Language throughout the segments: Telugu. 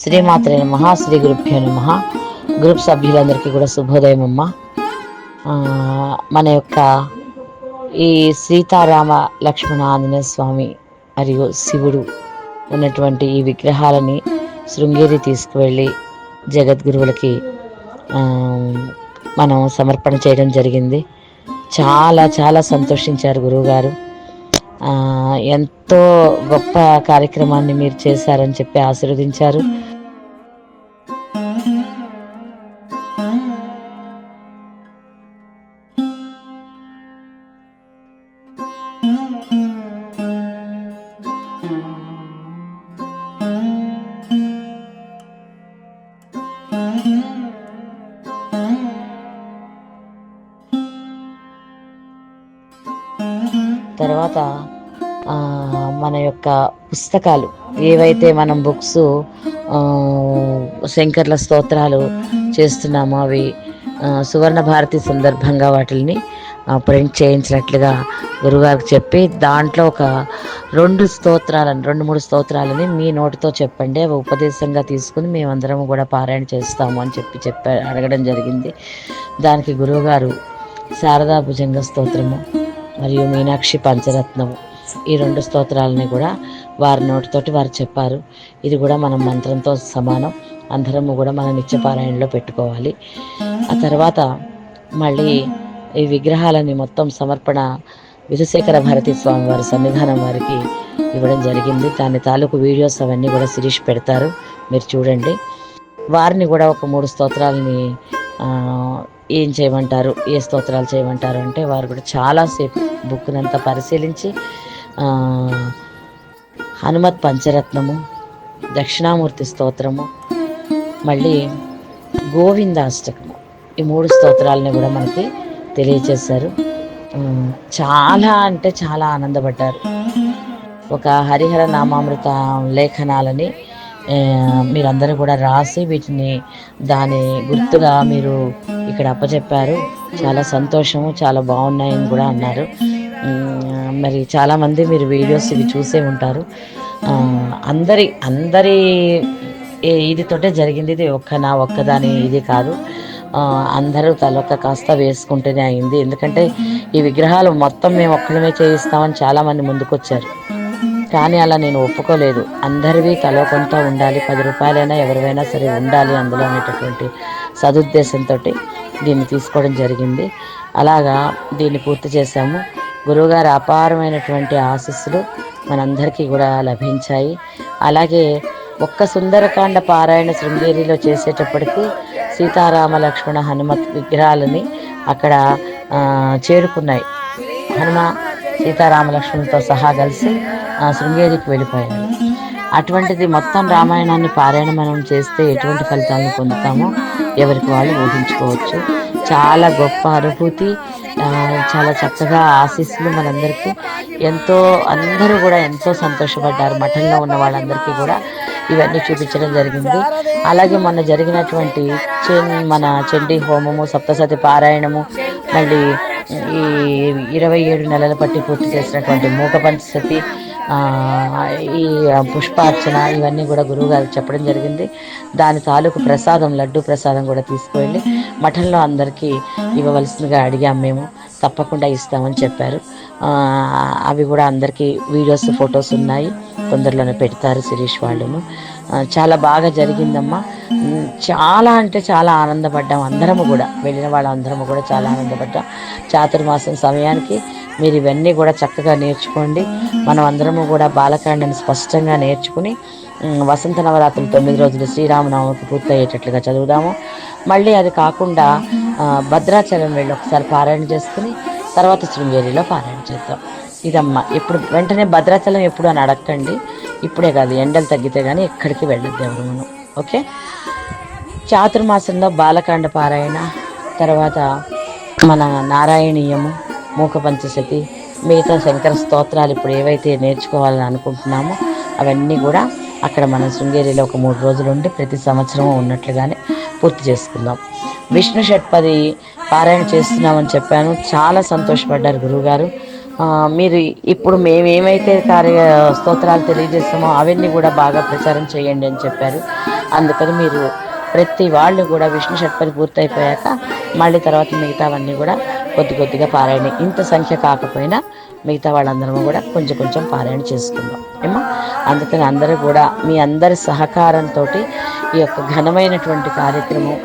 శ్రీమాత్రే నమ శ్రీ గురుభ్యో నమ. గ్రూప్ సభ్యులందరికీ కూడా శుభోదయం అమ్మ మన యొక్క ఈ సీతారామ లక్ష్మణ ఆంజనేయ స్వామి మరియు శివుడు ఉన్నటువంటి ఈ విగ్రహాలని శృంగేరి తీసుకువెళ్ళి జగద్గురువులకి మనం సమర్పణ చేయడం జరిగింది. చాలా చాలా సంతోషించారు గురువుగారు. ఎంతో గొప్ప కార్యక్రమాన్ని మీరు చేశారని చెప్పి ఆశీర్వదించారు. యొక్క పుస్తకాలు. ఏవైతే మనం బుక్స్ శంకర్ల స్తోత్రాలు చేస్తున్నామో అవి సువర్ణ భారతి సందర్భంగా వాటిని ప్రింట్ చేయించినట్లుగా గురుగారికి చెప్పి దాంట్లో ఒక రెండు స్తోత్రాలను రెండు మూడు స్తోత్రాలని మీ నోటితో చెప్పండి. అవి ఉపదేశంగా తీసుకుని మేమందరం కూడా పారాయణ చేస్తాము అని చెప్పి చెప్ప అడగడం జరిగింది. దానికి గురువుగారు శారదా భుజంగ స్తోత్రము మరియు మీనాక్షి పంచరత్నము ఈ రెండు స్తోత్రాలని కూడా వారి నోటితోటి వారు చెప్పారు. ఇది కూడా మనం మంత్రంతో సమానం. అందరము కూడా మన నిత్యపారాయణలో పెట్టుకోవాలి. ఆ తర్వాత మళ్ళీ ఈ విగ్రహాలని మొత్తం సమర్పణ విధుశేఖర భారతి స్వామి వారి సన్నిధానం వారికి ఇవ్వడం జరిగింది. దాని తాలూకు వీడియోస్ అవన్నీ కూడా శిరీష్ పెడతారు. మీరు చూడండి. వారిని కూడా ఒక మూడు స్తోత్రాలని ఏం చేయమంటారు? ఏ స్తోత్రాలు చేయమంటారు అంటే వారు కూడా చాలాసేపు బుక్నంతా పరిశీలించి హనుమత్ పంచరత్నము దక్షిణామూర్తి స్తోత్రము మళ్ళీ గోవిందాష్టకము. ఈ మూడు స్తోత్రాలని కూడా మనకి తెలియచేశారు. చాలా అంటే చాలా ఆనందపడ్డారు. ఒక హరిహర నామామృత లేఖనాలని మీరందరూ కూడా రాసి వీటిని దాని గుర్తుగా మీరు ఇక్కడ అప్పచెప్పారు. చాలా సంతోషము చాలా బాగున్నాయని కూడా అన్నారు. మరి చాలామంది మీరు వీడియోస్ ఇవి చూసే ఉంటారు. అందరి అందరి ఏ- ఇదితోటే జరిగింది. ఇది ఒక్క నా ఒక్కదాని ఇది కాదు. అందరూ తలొక్క కాస్త వేసుకుంటేనే అయింది. ఎందుకంటే ఈ విగ్రహాలు మొత్తం మేము ఒక్కడమే చేయిస్తామని చాలామంది ముందుకొచ్చారు. కానీ అలా నేను ఒప్పుకోలేదు. అందరివి తలో కొంత ఉండాలి. పది రూపాయలైనా ఎవరివైనా సరే ఉండాలి అందులో అనేటటువంటి సదుద్దేశంతో దీన్ని తీసుకోవడం జరిగింది. అలాగా దీన్ని పూర్తి చేశాము. గురువుగారి అపారమైనటువంటి ఆశస్సులు మనందరికీ కూడా లభించాయి. అలాగే ఒక్క సుందరకాండ పారాయణ శృంగేరిలో చేసేటప్పటికి సీతారామ లక్ష్మణ హనుమత్ విగ్రహాలని అక్కడ చేరుకున్నాయి. హనుమ సీతారామ లక్ష్మణులతో సహా కలిసి ఆ, శృంగేరికి వెళ్ళిపోయాయి అటువంటిది మొత్తం రామాయణాన్ని పారాయణ మనం చేస్తే ఎటువంటి ఫలితాలను పొందుతామో ఎవరికి వాళ్ళు ఊహించుకోవచ్చు. చాలా గొప్ప అనుభూతి చాలా చక్కగా ఆశీస్సులు మనందరికీ. ఎంతో అందరూ కూడా ఎంతో సంతోషపడ్డారు మఠంలో ఉన్న వాళ్ళందరికీ కూడా ఇవన్నీ చూపించడం జరిగింది. అలాగే మొన్న జరిగినటువంటి చెన్ మన చండీ హోమము సప్తసతి పారాయణము మళ్ళీ ఈ ఇరవై ఏడు నెలల పట్టి పూర్తి చేసినటువంటి మూక పంచసతి ఈ పుష్పార్చన ఇవన్నీ కూడా గురువుగారు చెప్పడం జరిగింది. దాని తాలూకు ప్రసాదం లడ్డు ప్రసాదం కూడా తీసుకువెళ్ళి మఠంలో అందరికీ ఇవ్వవలసిందిగా అడిగాం మేము. తప్పకుండా ఇస్తామని చెప్పారు. అవి కూడా అందరికీ వీడియోస్ ఫొటోస్ ఉన్నాయి. తొందరలోనే పెడతారు శిరీష్ వాళ్ళను. చాలా బాగా జరిగిందమ్మా. చాలా అంటే చాలా ఆనందపడ్డాం అందరము కూడా. వెళ్ళిన వాళ్ళందరము కూడా చాలా ఆనందపడ్డాం. చాతుర్మాసం సమయానికి మీరు ఇవన్నీ కూడా చక్కగా నేర్చుకోండి. మనం అందరము కూడా బాలకాండని స్పష్టంగా నేర్చుకుని వసంత నవరాత్రులు తొమ్మిది రోజులు శ్రీరామనవమికి పూర్తయ్యేటట్లుగా చదువుదాము. మళ్ళీ అది కాకుండా భద్రాచలం వెళ్ళి ఒకసారి పారాయణ చేసుకుని తర్వాత శృంగేరిలో పారాయణ చేద్దాం. ఇదమ్మా ఇప్పుడు వెంటనే భద్రాచలం ఎప్పుడు అని అడగండి ఇప్పుడే కాదు ఎండలు తగ్గితే కానీ ఎక్కడికి వెళ్ళొద్దు ఎవరు మనం ఓకే? చాతుర్మాసంలో బాలకాండ పారాయణ తర్వాత మన నారాయణీయము మూక పంచశతి మిగతా శంకర స్తోత్రాలు ఇప్పుడు ఏవైతే నేర్చుకోవాలని అనుకుంటున్నామో అవన్నీ కూడా అక్కడ మనం శృంగేరిలో ఒక మూడు రోజులు ఉండి ప్రతి సంవత్సరం ఉన్నట్లుగానే పూర్తి చేసుకుందాం. విష్ణు షట్పది పారాయణ చేస్తున్నామని చెప్పాను. చాలా సంతోషపడ్డారు గురువుగారు. మీరు ఇప్పుడు మేము ఏమైతే కార్య స్తోత్రాలు తెలియజేస్తామో అవన్నీ కూడా బాగా ప్రచారం చేయండి అని చెప్పారు. అందుకని మీరు ప్రతి వాళ్ళు కూడా విష్ణు షట్పది పూర్తయిపోయాక మళ్ళీ తర్వాత మిగతావన్నీ కూడా కొద్ది కొద్దిగా పారాయణ. ఇంత సంఖ్య కాకపోయినా మిగతా వాళ్ళందరము కూడా కొంచెం కొంచెం పారాయణ చేసుకుందాం. ఏమో అందుకని అందరూ కూడా మీ అందరి సహకారంతో ఈ యొక్క ఘనమైనటువంటి కార్యక్రమం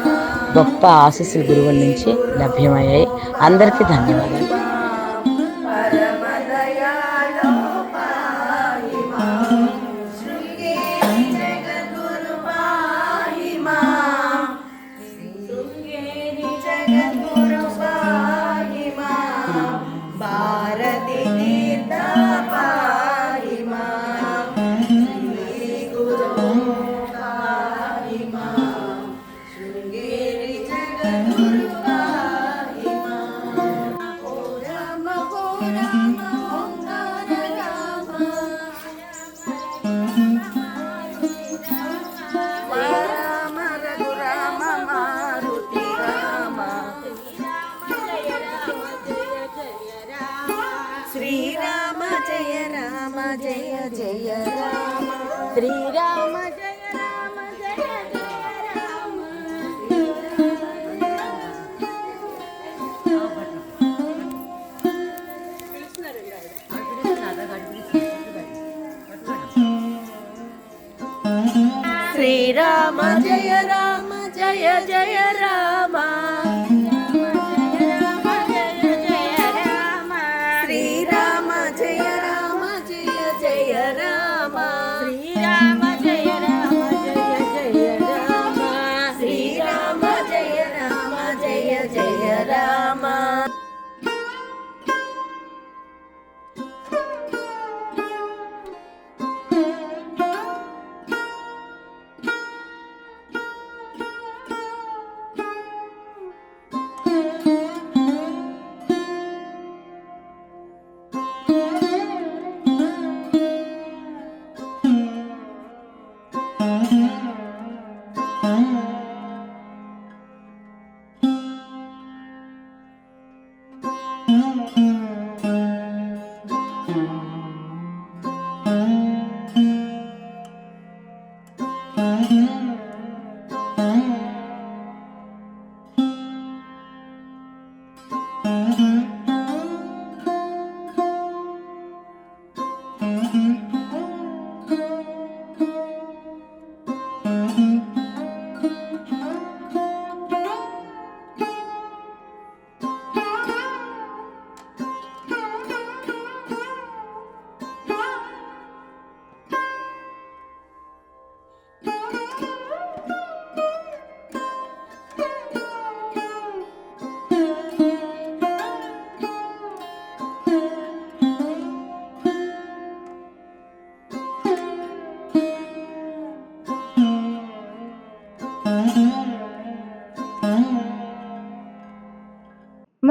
గొప్ప ఆశీస్సులు గురువుల నుంచి లభ్యమయ్యాయి. అందరికీ ధన్యవాదాలు. జయ రామ. శ్రీరామ జయ రామ జయ జయ రామ. శ్రీరామ జయ